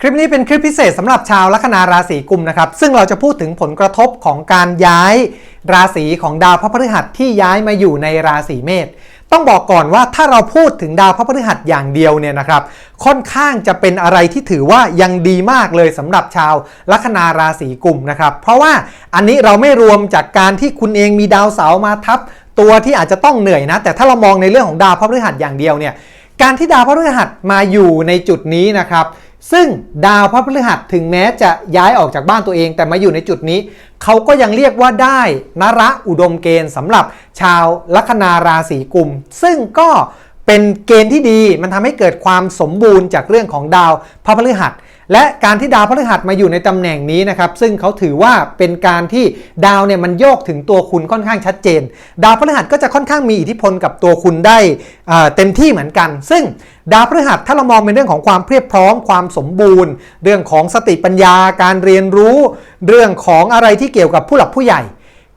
คลิปนี้เป็นคลิปพิเศษสำหรับชาวลัคนาราศีกุมนะครับ ซึ่งเราจะพูดถึงผลกระทบของการย้ายราศีของดาวพระพฤหัสที่ย้ายมาอยู่ในราศีเมษต้องบอกก่อนว่าถ้าเราพูดถึงดาวพระพฤหัสอย่างเดียวเนี่ยนะครับ ค่อนข้างจะเป็นอะไรที่ถือว่ายังดีมากเลยสำหรับชาวลัคนาราศีกุมนะครับ เพราะว่าอันนี้เราไม่รวมจากการที่คุณเองมีดาวเสาร์มาทับ ตัวที่อาจจะต้องเหนื่อยนะ แต่ถ้าเรามองในเรื่องของดาวพระพฤหัสอย่างเดียวเนี่ยการที่ดาวพระพฤหัสมาอยู่ในจุดนี้นะครับ ซึ่งดาวพระพฤหัสถึงแม้จะย้ายออกจากบ้านตัวเอง แต่มาอยู่ในจุดนี้ เขาก็ยังเรียกว่าได้นระอุดมเกณฑ์สำหรับชาวลัคนาราศีกุม ซึ่งก็เป็นเกณฑ์ที่ดีมันทำให้เกิดความสมบูรณ์จากเรื่องของดาวพระพฤหัส และการที่ดาวพฤหัสมาอยู่ในตำแหน่งนี้นะครับซึ่งเขาถือว่าเป็นการที่ดาวเนี่ยมันโยกถึงตัวคุณค่อนข้างชัดเจน ดาวพฤหัสก็จะค่อนข้างมีอิทธิพลกับตัวคุณได้เต็มที่เหมือนกัน ซึ่งดาวพฤหัสถ้าเรามองเป็นเรื่องของความเพียบพร้อมความสมบูรณ์ เรื่องของสติปัญญา การเรียนรู้ เรื่องของอะไรที่เกี่ยวกับผู้หลักผู้ใหญ่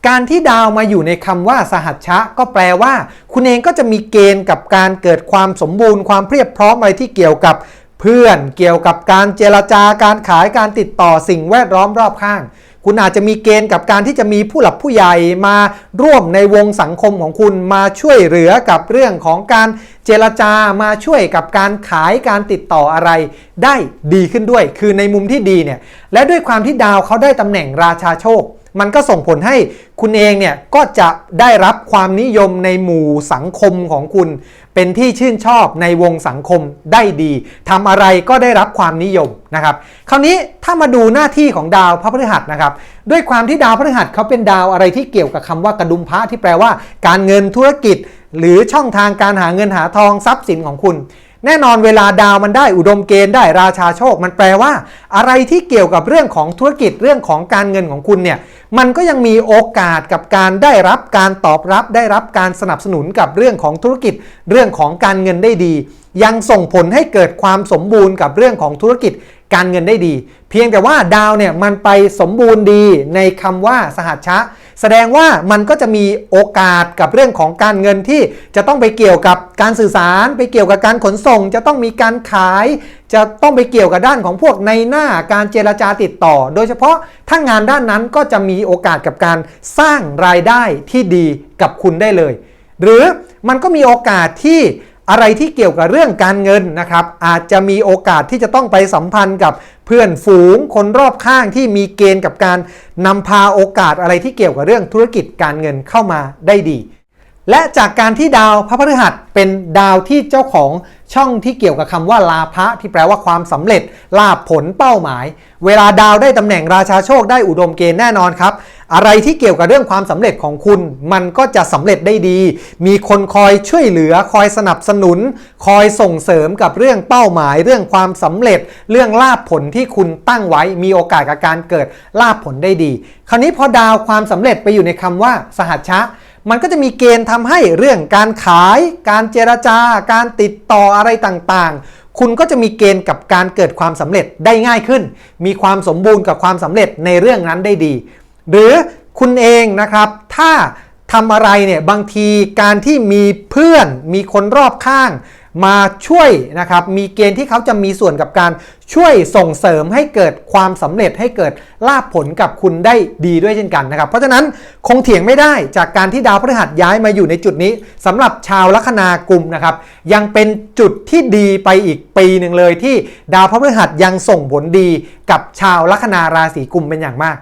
การที่ดาวมาอยู่ในคำว่าสหัชชะ ก็แปลว่า คุณเองก็จะมีเกณฑ์กับการเกิดความสมบูรณ์ความเพียบพร้อมอะไรที่เกี่ยวกับ เพื่อนเกี่ยวกับการเจรจาการขายการติดต่อสิ่งแวดล้อมรอบข้าง คุณอาจจะมีเกณฑ์กับการที่จะมีผู้หลักผู้ใหญ่มาร่วมในวงสังคมของคุณมาช่วยเหลือกับเรื่องของการเจรจามาช่วยกับการขายการติดต่ออะไร ได้ดีขึ้นด้วย คือในมุมที่ดีเนี่ยและด้วยความที่ดาวเขาได้ตำแหน่งราชาโชค มันก็ส่งผลให้คุณเองเนี่ยก็จะได้รับความนิยมในหมู่สังคมของคุณ เป็นที่ชื่นชอบในวงสังคมได้ดีทำอะไรก็ได้รับความนิยมนะครับ คราวนี้ถ้ามาดูหน้าที่ของดาวพระพฤหัสนะครับ ด้วยความที่ดาวพฤหัสเขาเป็นดาวอะไรที่เกี่ยวกับคำว่ากระดุมพระที่แปลว่า การเงินธุรกิจ หรือช่องทางการหาเงินหาทองทรัพย์สินของคุณ แน่นอนเวลาดาวมันได้อุดมเกณฑ์ได้ราชาโชค มันแปลว่า อะไรที่เกี่ยวกับเรื่องของธุรกิจเรื่องของการเงินของคุณเนี่ยมันก็ยังมีโอกาสกับการได้รับการตอบรับ ได้รับการสนับสนุนกับเรื่องของธุรกิจ เรื่องของการเงินได้ดี ยังส่งผลให้เกิดความสมบูรณ์กับเรื่องของธุรกิจการเงินได้ดี เพียงแต่ว่าดาวเนี่ยมันไปสมบูรณ์ดีในคำว่าสหัชชะ แสดงว่ามันก็จะมีโอกาสกับเรื่องของการเงินที่จะต้องไปเกี่ยวกับการสื่อสาร ไปเกี่ยวกับการขนส่ง จะต้องมีการขาย จะต้องไปเกี่ยวกับด้านของพวกในหน้าการเจรจาติดต่อ โดยเฉพาะถ้างานด้านนั้นก็จะมีโอกาสกับการสร้างรายได้ที่ดีกับคุณได้เลย หรือมันก็มีโอกาสที่ อะไรที่เกี่ยวกับเรื่องการเงินนะครับ อาจจะมีโอกาสที่จะต้องไปสัมพันธ์กับเพื่อนฝูงคนรอบข้างที่มีเกณฑ์กับการนำพาโอกาสอะไรที่เกี่ยวกับเรื่องธุรกิจการเงินเข้ามาได้ดี และจากการที่ดาวพระพฤหัสเป็นดาวที่เจ้าของช่องที่เกี่ยวกับคำว่าลาภะที่แปลว่าความสำเร็จ ลาภผลเป้าหมาย เวลาดาวได้ตำแหน่งราชาโชคได้อุดมเกณฑ์แน่นอนครับ อะไรที่เกี่ยวกับเรื่องความสำเร็จของคุณ มันก็จะสำเร็จได้ดี มีคนคอยช่วยเหลือ คอยสนับสนุน คอยส่งเสริมกับเรื่องเป้าหมาย เรื่องความสำเร็จ เรื่องลาภผลที่คุณตั้งไว้ มีโอกาสกับการเกิดลาภผลได้ดี คราวนี้พอดาวความสำเร็จไปอยู่ในคำว่า สหัชชะ มันก็จะมีเกณฑ์ทำให้เรื่องการขาย การเจรจา การติดต่ออะไรต่างๆ คุณก็จะมีเกณฑ์กับการเกิดความสำเร็จได้ง่ายขึ้น มีความสมบูรณ์กับความสำเร็จในเรื่องนั้นได้ดี หรือคุณเองนะครับ ถ้าทำอะไรเนี่ยบางทีการที่มีเพื่อนมีคนรอบข้าง มาช่วยนะครับ มีเกณฑ์ที่เขาจะมีส่วนกับการช่วยส่งเสริมให้เกิดความสำเร็จให้เกิดลาภผลกับคุณได้ดีด้วยเช่นกันนะครับ เพราะฉะนั้นคงเถียงไม่ได้จากการที่ดาวพฤหัสย้ายมาอยู่ในจุดนี้สำหรับชาวลัคนากุมนะครับ ยังเป็นจุดที่ดีไปอีกปีหนึ่งเลยที่ดาวพฤหัสยังส่งผลดีกับชาวลัคนาราศีกุมเป็นอย่างมาก